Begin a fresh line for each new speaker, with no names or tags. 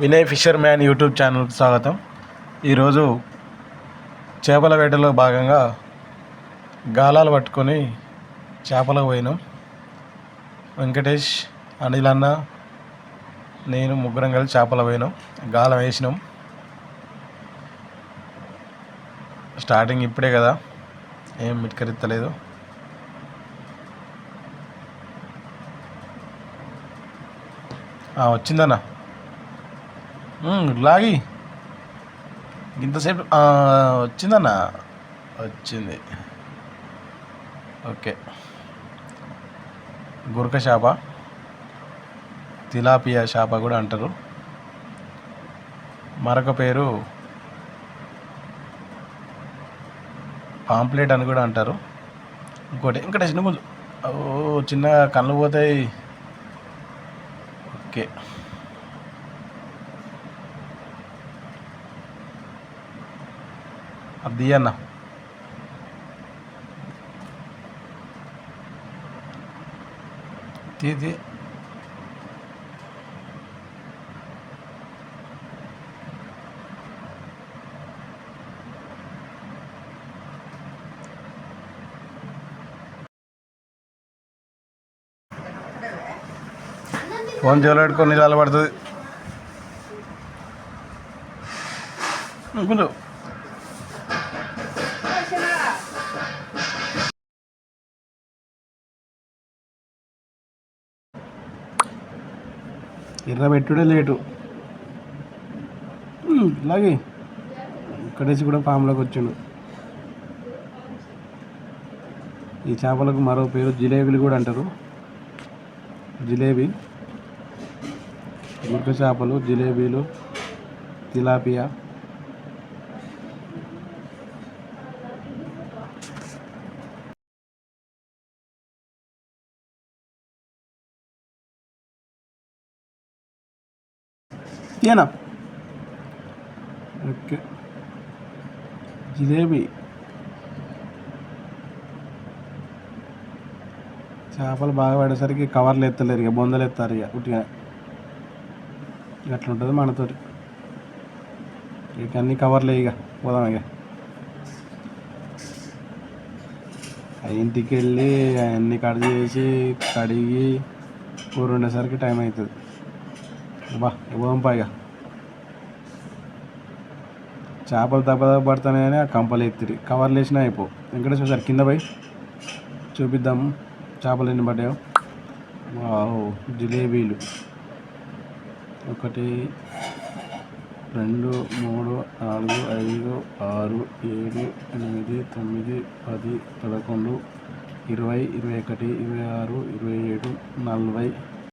Vinay fissure man YouTube ఛానల్కి స్వాగతం. ఈరోజు చేపల వేటలో భాగంగా గాలాలు పట్టుకొని చేపలకు పోయినాం. వెంకటేష్ అనిల్ అన్న నేను ముగ్గురం కలిసి చేపలు పోయినాం. గాలం వేసినాం. స్టార్టింగ్ ఇప్పుడే కదా. ఏం మిట్కరిత్తలేదు. ఆ, వచ్చిందన్న? లాగి. ఇంతసేపు వచ్చిందన్న? వచ్చింది. ఓకే. గురక చేప తిలాపియా చేప కూడా అంటారు. మరొక పేరు పాంప్లెట్ అని కూడా అంటారు. ఇంకోటి ఇంకా చిన్న కొంచెం చిన్న కళ్ళు పోతాయి. ఓకే. అది అన్న తీ తీ ఫోన్ చెవులు పెట్టుకొని నీళ్ళు పడుతుంది కొంచెం ఎర్ర పెట్టుడే లేటు అలాగే ఇక్కడేసి కూడా ఫామ్లోకి వచ్చిండు. ఈ చేపలకు మరో పేరు జిలేబీలు కూడా అంటారు. జిలేబీ. గుర్క చేపలు జిలేబీలు తిలాపియా. ఏనా ఓకే జిలేబీ చేపలు బాగా పడేసరికి కవర్లు ఎత్తలేరు ఇక బొందలు ఎత్తారు ఇక ఉట్టిగా అట్లా ఉంటుంది మనతోటి. ఇక అన్ని కవర్లే ఇక పోదాం ఇక. ఆ ఇంటికి వెళ్ళి అన్ని కట్ చేసి కడిగి కూర ఉండేసరికి టైం అవుతుంది బా పోదాం పైగా చేపలు దెబ్బ పడుతున్నాయని ఆ కంపలు ఎత్తిరి. కవర్లు వేసినా అయిపో. వెంకటేశ్వర సార్ కింద పోయి చూపిద్దాం చేపలు ఎన్ని పడ్డాయో. వావ్ జిలేబీలు. ఒకటి రెండు మూడు నాలుగు ఐదు ఆరు ఏడు ఎనిమిది తొమ్మిది పది పదకొండు ఇరవై ఇరవై ఒకటి ఇరవై ఆరు ఇరవై ఏడు నలభై